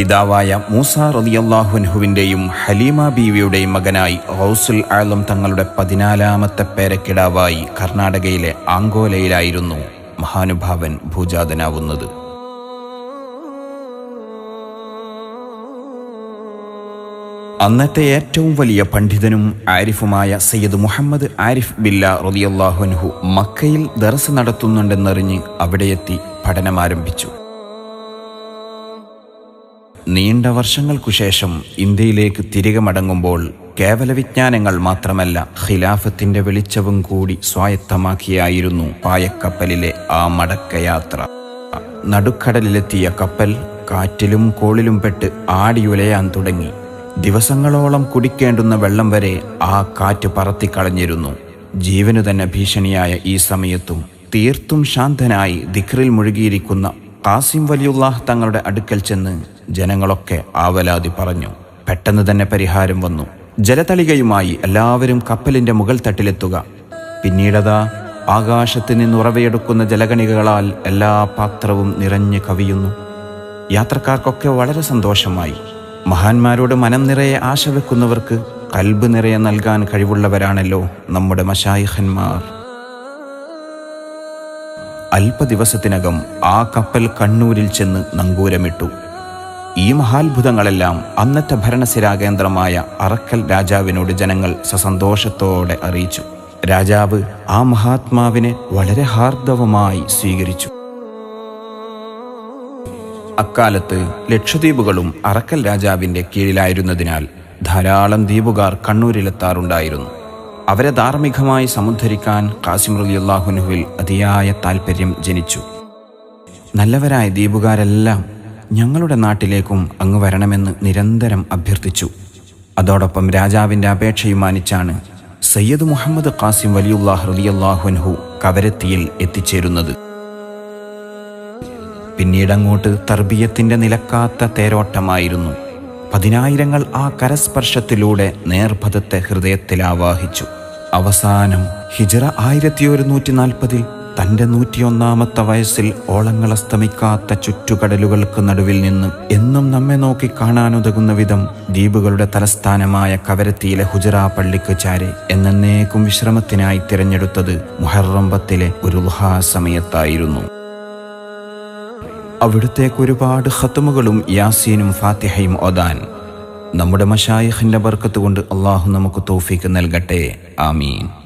പിതാവായ മൂസ റതിയല്ലാഹുൻഹുവിന്റെയും ഹലീമ ബീവിയുടെയും മകനായി റൗസുൽ ആലം തങ്ങളുടെ പതിനാലാമത്തെ പേരക്കിടാവായി കർണാടകയിലെ ആങ്കോലയിലായിരുന്നു മഹാനുഭാവൻ ഭൂജാതനാവുന്നത്. അന്നത്തെ ഏറ്റവും വലിയ പണ്ഡിതനും ആരിഫുമായ സയ്യിദ് മുഹമ്മദ് ആരിഫ് ബില്ല റതിയല്ലാഹുൻഹു മക്കയിൽ ദർസ് നടത്തുന്നുണ്ടെന്നറിഞ്ഞ് അവിടെയെത്തി പഠനമാരംഭിച്ചു. നീണ്ട വർഷങ്ങൾക്കു ശേഷം ഇന്ത്യയിലേക്ക് തിരികെ മടങ്ങുമ്പോൾ കേവല വിജ്ഞാനങ്ങൾ മാത്രമല്ല ഖിലാഫത്തിന്റെ വെളിച്ചവും കൂടി സ്വായത്തമാക്കിയായിരുന്നു പായക്കപ്പലിലെ ആ മടക്കയാത്ര. നടുക്കടലിലെത്തിയ കപ്പൽ കാറ്റിലും കോളിലും പെട്ട് ആടിയുലയാൻ തുടങ്ങി. ദിവസങ്ങളോളം കുടിക്കേണ്ടുന്ന വെള്ളം വരെ ആ കാറ്റ് പറത്തിക്കളഞ്ഞിരുന്നു. ജീവനു തന്നെ ഭീഷണിയായ ഈ സമയത്തും തീർത്തും ശാന്തനായി ദിഖറിൽ മുഴുകിയിരിക്കുന്ന കാസിം വലിയുല്ലാഹ് തങ്ങളുടെ അടുക്കൽ ചെന്ന് ജനങ്ങളൊക്കെ ആവലാതി പറഞ്ഞു. പെട്ടെന്ന് തന്നെ പരിഹാരം വന്നു. ജലതളികയുമായി എല്ലാവരും കപ്പലിന്റെ മുകൾ തട്ടിലെത്തുക. പിന്നീടതാ ആകാശത്ത് നിന്ന് ഉറവയെടുക്കുന്ന ജലഗണികകളാൽ എല്ലാ പാത്രവും നിറഞ്ഞു കവിയുന്നു. യാത്രക്കാർക്കൊക്കെ വളരെ സന്തോഷമായി. മഹാന്മാരോട് മനം നിറയെ ആശ വെക്കുന്നവർക്ക് കൽബ് നിറയെ നൽകാൻ കഴിവുള്ളവരാണല്ലോ നമ്മുടെ മശായിഹന്മാർ അല്പ ദിവസത്തിനകം ആ കപ്പൽ കണ്ണൂരിൽ ചെന്ന് നങ്കൂരമിട്ടു. ഈ മഹാത്ഭുതങ്ങളെല്ലാം അന്നത്തെ ഭരണസിരാകേന്ദ്രമായ അറക്കൽ രാജാവിനോട് ജനങ്ങൾ സസന്തോഷത്തോടെ അറിയിച്ചു. രാജാവ് ആ മഹാത്മാവിനെ വളരെ ഹാർദവമായി സ്വീകരിച്ചു. അക്കാലത്ത് ലക്ഷദ്വീപുകളും അറക്കൽ രാജാവിന്റെ കീഴിലായിരുന്നതിനാൽ ധാരാളം ദ്വീപുകാർ കണ്ണൂരിലെത്താറുണ്ടായിരുന്നു. അവരെ ധാർമ്മികമായി സമുദ്ധരിക്കാൻ കാസിം റലിയല്ലാഹുനുവിൽ അതിയായ താൽപ്പര്യം ജനിച്ചു. നല്ലവരായ ദ്വീപുകാരെല്ലാം ഞങ്ങളുടെ നാട്ടിലേക്കും അങ്ങ് വരണമെന്ന് നിരന്തരം അഭ്യർത്ഥിച്ചു. അതോടൊപ്പം രാജാവിന്റെ അപേക്ഷയും മാനിച്ചാണ് സയ്യദ് മുഹമ്മദ് ഖാസിം വലിയുല്ലാഹ് റലിയല്ലാഹുൻഹു കവരത്തിയിൽ എത്തിച്ചേരുന്നത്. പിന്നീടങ്ങോട്ട് തർബീയത്തിന്റെ നിലക്കാത്ത തേരോട്ടമായിരുന്നു. പതിനായിരങ്ങൾ ആ കരസ്പർശത്തിലൂടെ നേർഭദത്തെ ഹൃദയത്തിൽ ആവാഹിച്ചു. അവസാനം ഹിജറ ആയിരത്തി ഒരുന്നൂറ്റി നാൽപ്പതിൽ തന്റെ നൂറ്റിയൊന്നാമത്തെ വയസ്സിൽ ഓളങ്ങൾ അസ്തമിക്കാത്ത ചുറ്റുകടലുകൾക്ക് നടുവിൽ നിന്ന് എന്നും നമ്മെ നോക്കി കാണാനുതകുന്ന വിധം ദ്വീപുകളുടെ തലസ്ഥാനമായ കവരത്തിയിലെ ഹുജറ പള്ളിക്ക് ചാരെ എന്നേക്കും വിശ്രമത്തിനായി തിരഞ്ഞെടുത്തത് മുഹറംബത്തിലെ ഒരു ലുഹാ സമയത്തായിരുന്നു. അവിടുത്തേക്ക് ഒരുപാട് ഹത്തുമുകളും യാസീനും ഫാത്തിഹയും ഓദാൻ നമ്മുടെ മഷായിഖിന്റെ ബർക്കത്ത് കൊണ്ട് അള്ളാഹു നമുക്ക് തോഫിക്ക് നൽകട്ടെ. ആമീൻ.